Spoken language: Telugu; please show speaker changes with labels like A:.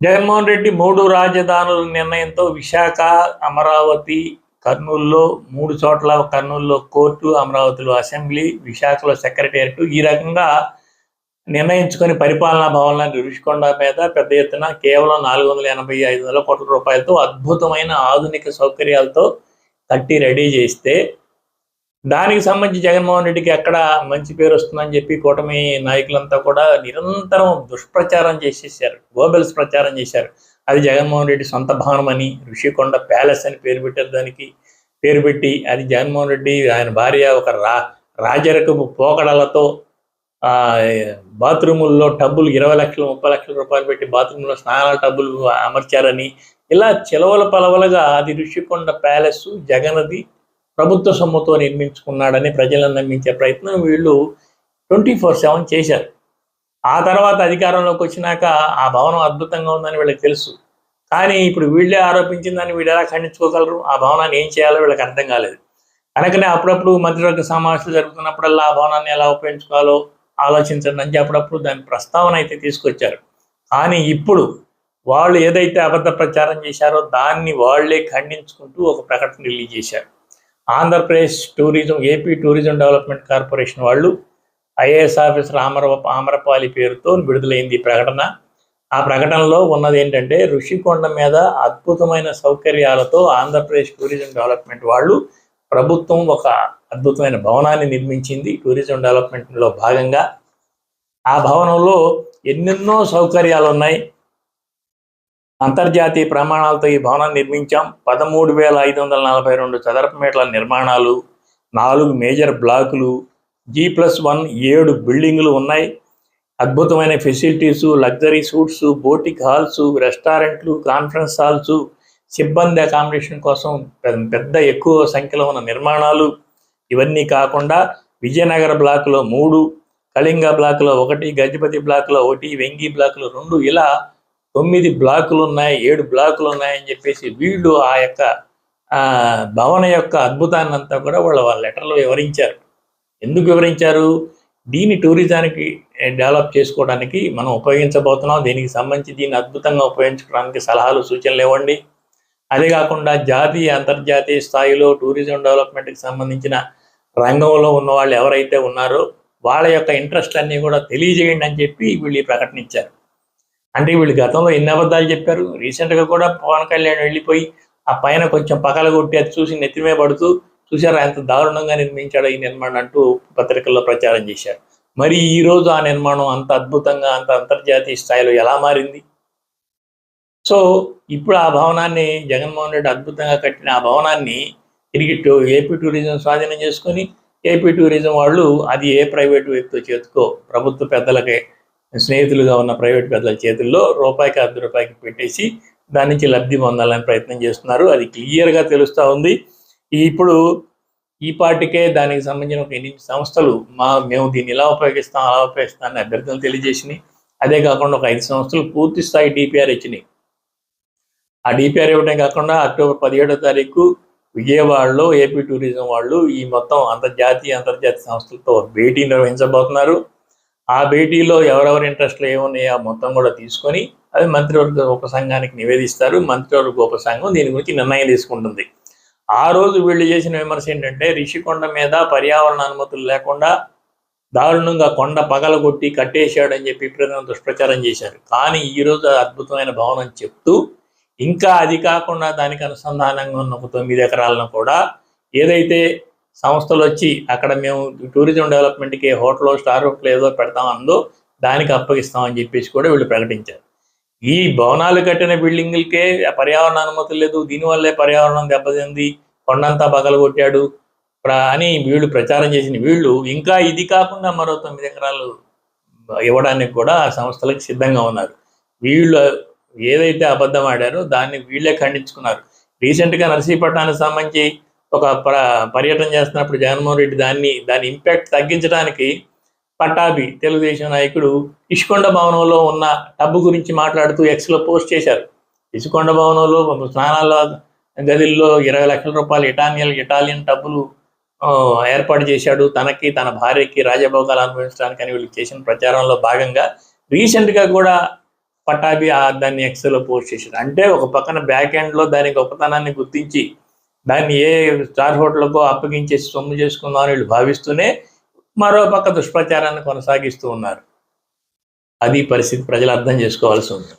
A: జగన్మోహన్ రెడ్డి మూడు రాజధానుల నిర్ణయంతో విశాఖ అమరావతి కర్నూలులో మూడు చోట్ల కర్నూలులో కోర్టు అమరావతిలో అసెంబ్లీ విశాఖలో సెక్రటేరియట్ ఈ రకంగా నిర్ణయించుకొని పరిపాలనా భవనాన్ని రుషికొండ మీద పెద్ద ఎత్తున కేవలం నాలుగు వందల ఎనభై ఐదు వందల కోట్ల రూపాయలతో అద్భుతమైన ఆధునిక సౌకర్యాలతో కట్టి రెడీ చేస్తే దానికి సంబంధించి జగన్మోహన్ రెడ్డికి ఎక్కడ మంచి పేరు వస్తుందని చెప్పి కూటమి నాయకులంతా కూడా నిరంతరం దుష్ప్రచారం చేసేసారు. గోబెల్స్ ప్రచారం చేశారు. అది జగన్మోహన్ రెడ్డి సొంత భవనం అని ఋషికొండ ప్యాలెస్ అని పేరు పెట్టారు దానికి. పేరు పెట్టి అది జగన్మోహన్ రెడ్డి ఆయన భార్య ఒక రా రాజరకపు పోకడలతో బాత్రూముల్లో టబ్బులు ఇరవై లక్షలు ముప్పై లక్షల రూపాయలు పెట్టి బాత్రూంలో స్నానాల టబ్బులు అమర్చారని ఇలా చిలవల పలవలుగా అది ఋషికొండ ప్యాలెస్ జగనది ప్రభుత్వ సొమ్ముతో నిర్మించుకున్నాడని ప్రజలను నమ్మించే ప్రయత్నం వీళ్ళు ట్వంటీ ఫోర్ సెవెన్ చేశారు. ఆ తర్వాత అధికారంలోకి వచ్చినాక ఆ భవనం అద్భుతంగా ఉందని వీళ్ళకి తెలుసు. కానీ ఇప్పుడు వీళ్ళే ఆరోపించిందని వీళ్ళు ఎలా ఖండించుకోగలరు? ఆ భవనాన్ని ఏం చేయాలో వీళ్ళకి అర్థం కాలేదు. కనుకనే అప్పుడప్పుడు మంత్రివర్గ సమావేశాలు జరుగుతున్నప్పుడల్లా ఆ భవనాన్ని ఎలా ఉపయోగించుకోవాలో ఆలోచించండి అని అప్పుడప్పుడు దాని ప్రస్తావన అయితే తీసుకొచ్చారు. కానీ ఇప్పుడు వాళ్ళు ఏదైతే అబద్ధ ప్రచారం చేశారో దాన్ని వాళ్ళే ఖండించుకుంటూ ఒక ప్రకటన రిలీజ్ చేశారు. Andhra Pradesh tourism AP tourism development corporation వాళ్ళు ఐఏఎస్ ఆఫీసర్ ఆమర ఆమరపాలి పేరుతో విడుదలైంది ప్రకటన. ఆ ప్రకటనలో ఉన్నది ఏంటంటే ఋషికొండ మీద అద్భుతమైన సౌకర్యాలతో ఆంధ్రప్రదేశ్ టూరిజం డెవలప్మెంట్ వాళ్ళు ప్రభుత్వం ఒక అద్భుతమైన భవనాన్ని నిర్మించింది టూరిజం డెవలప్మెంట్లో భాగంగా. ఆ భవనంలో ఎన్నెన్నో సౌకర్యాలు ఉన్నాయి అంతర్జాతీయ ప్రమాణాలతో ఈ భవనం నిర్మించాం. పదమూడు వేల ఐదు వందల నలభై రెండు చదరపు మీటర్ల నిర్మాణాలు నాలుగు మేజర్ బ్లాకులు జీ ప్లస్ వన్ ఏడు బిల్డింగులు ఉన్నాయి. అద్భుతమైన facilities luxury suites boutique halls రెస్టారెంట్లు కాన్ఫరెన్స్ హాల్స్ సిబ్బంది అకామిడేషన్ కోసం పెద్ద- పెద్ద ఎక్కువ సంఖ్యలో ఉన్న నిర్మాణాలు. ఇవన్నీ కాకుండా విజయనగర బ్లాకులో మూడు కళింగ బ్లాకులో ఒకటి గజపతి బ్లాకులో ఒకటి వెంగి బ్లాకులో రెండు. ఇలా తొమ్మిది బ్లాకులు ఉన్నాయి ఏడు బ్లాకులు ఉన్నాయని చెప్పేసి వీళ్ళు ఆ యొక్క భవన యొక్క అద్భుతాన్ని అంతా కూడా వాళ్ళు వాళ్ళ లెటర్లో వివరించారు. ఎందుకు వివరించారు? దీన్ని టూరిజానికి డెవలప్ చేసుకోవడానికి మనం ఉపయోగించబోతున్నాం. దీనికి సంబంధించి దీన్ని అద్భుతంగా ఉపయోగించుకోవడానికి సలహాలు సూచనలు ఇవ్వండి. అదే కాకుండా జాతీయ అంతర్జాతీయ స్థాయిలో టూరిజం డెవలప్మెంట్కి సంబంధించిన రంగంలో ఉన్న వాళ్ళు ఎవరైతే ఉన్నారో వాళ్ళ యొక్క ఇంట్రెస్ట్ అన్నీ కూడా తెలియజేయండి అని చెప్పి వీళ్ళు ఈ ప్రకటన ఇచ్చారు. అంటే వీళ్ళు గతంలో ఎన్ని అబద్ధాలు చెప్పారు? రీసెంట్గా కూడా పవన్ కళ్యాణ్ వెళ్ళిపోయి ఆ పైన కొంచెం పగల కొట్టి అది చూసి నెత్తిమే పడుతూ చూసారా ఎంత దారుణంగా నిర్మించాడు ఈ నిర్మాణం అంటూ పత్రికల్లో ప్రచారం చేశారు. మరి ఈ రోజు ఆ నిర్మాణం అంత అద్భుతంగా అంత అంతర్జాతీయ స్థాయిలో ఎలా మారింది? సో ఇప్పుడు ఆ భవనాన్ని జగన్మోహన్ రెడ్డి అద్భుతంగా కట్టిన ఆ భవనాన్ని తిరిగి టూ ఏపీ టూరిజం స్వాధీనం చేసుకొని ఏపీ టూరిజం వాళ్ళు అది ఏ ప్రైవేటు వ్యక్తితో చేతుకో ప్రభుత్వ పెద్దలకే స్నేహితులుగా ఉన్న ప్రైవేట్ పెద్దల చేతుల్లో రూపాయికి అర్ధ రూపాయికి పెట్టేసి దాని నుంచి లబ్ధి పొందాలని ప్రయత్నం చేస్తున్నారు. అది క్లియర్గా తెలుస్తూ ఉంది. ఇప్పుడు ఈ పార్టీకే దానికి సంబంధించిన ఒక ఎనిమిది సంస్థలు మా మేము దీన్ని ఇలా ఉపయోగిస్తాం అలా ఉపయోగిస్తాం అని అభ్యర్థులు తెలియజేసినాయి. అదే కాకుండా ఒక ఐదు సంస్థలు పూర్తి స్థాయి డిపిఆర్ ఇచ్చినాయి. ఆ డిపిఆర్ ఇవ్వడం కాకుండా అక్టోబర్ పదిహేడో తారీఖు విజయవాడలో ఏపీ టూరిజం వాళ్ళు ఈ మొత్తం అంతర్జాతీయ అంతర్జాతీయ సంస్థలతో భేటీ నిర్వహించబోతున్నారు. ఆ భేటీలో ఎవరెవరి ఇంట్రెస్ట్లు ఏమున్నాయో ఆ మొత్తం కూడా తీసుకొని అవి మంత్రివర్గ ఉపసంఘానికి నివేదిస్తారు. మంత్రివర్గ ఉపసంఘం దీని గురించి నిర్ణయం తీసుకుంటుంది. ఆ రోజు వీళ్ళు చేసిన విమర్శ ఏంటంటే రిషికొండ మీద పర్యావరణ అనుమతులు లేకుండా దారుణంగా కొండ పగలగొట్టి కట్టేశాడని చెప్పి ప్రజలను దుష్ప్రచారం చేశారు. కానీ ఈ రోజు అద్భుతమైన భవనం చెప్తూ ఇంకా అది కాకుండా దానికి అనుసంధానంగా ఉన్న ఒక తొమ్మిది ఎకరాలను కూడా ఏదైతే సంస్థలు వచ్చి అక్కడ మేము టూరిజం డెవలప్మెంట్కి హోటల్ స్టార్ హోటల్ ఏదో పెడతాం అందో దానికి అప్పగిస్తామని చెప్పేసి కూడా వీళ్ళు ప్రకటించారు. ఈ భవనాలు కట్టిన బిల్డింగులకే పర్యావరణ అనుమతులు లేదు. దీనివల్లే పర్యావరణం దెబ్బతింది. కొండంతా పగలగొట్టాడు. కొట్టాడు అని వీళ్ళు ప్రచారం చేసిన వీళ్ళు ఇంకా ఇది కాకుండా మరో తొమ్మిది ఎకరాలు ఇవ్వడానికి కూడా ఆ సంస్థలకు సిద్ధంగా ఉన్నారు. వీళ్ళు ఏదైతే అబద్ధం ఆడారో దాన్ని వీళ్ళే ఖండించుకున్నారు. రీసెంట్గా నర్సీపట్నానికి సంబంధించి ఒక పర్యటన చేస్తున్నప్పుడు జగన్మోహన్ రెడ్డి దాన్ని దాని ఇంపాక్ట్ తగ్గించడానికి పట్టాభి తెలుగుదేశం నాయకుడు ఇసుకొండ భవనంలో ఉన్న టబ్బు గురించి మాట్లాడుతూ ఎక్స్లో పోస్ట్ చేశారు. ఇసుకొండ భవనంలో స్నానాల గదిల్లో ఇరవై లక్షల రూపాయలు ఇటాలియన్ ఇటాలియన్ టబ్బులు ఏర్పాటు చేశాడు. తనకి తన భార్యకి రాజభోగాలు అనుభవించడానికి అని వీళ్ళు చేసిన ప్రచారంలో భాగంగా రీసెంట్గా కూడా పటాబి దాన్ని ఎక్స్లో పోస్ట్ చేశారు అంటే ఒక పక్కన బ్యాక్ ఎండ్లో దాని గొప్పతనాన్ని గుర్తించి దాన్ని ఏ స్టార్ హోటల్కో అప్పగించేసి సొమ్ము చేసుకుందామని వీళ్ళు భావిస్తూనే మరో పక్క దుష్ప్రచారాన్ని కొనసాగిస్తూ ఉన్నారు. అది పరిస్థితి ప్రజలు అర్థం చేసుకోవాల్సి ఉంది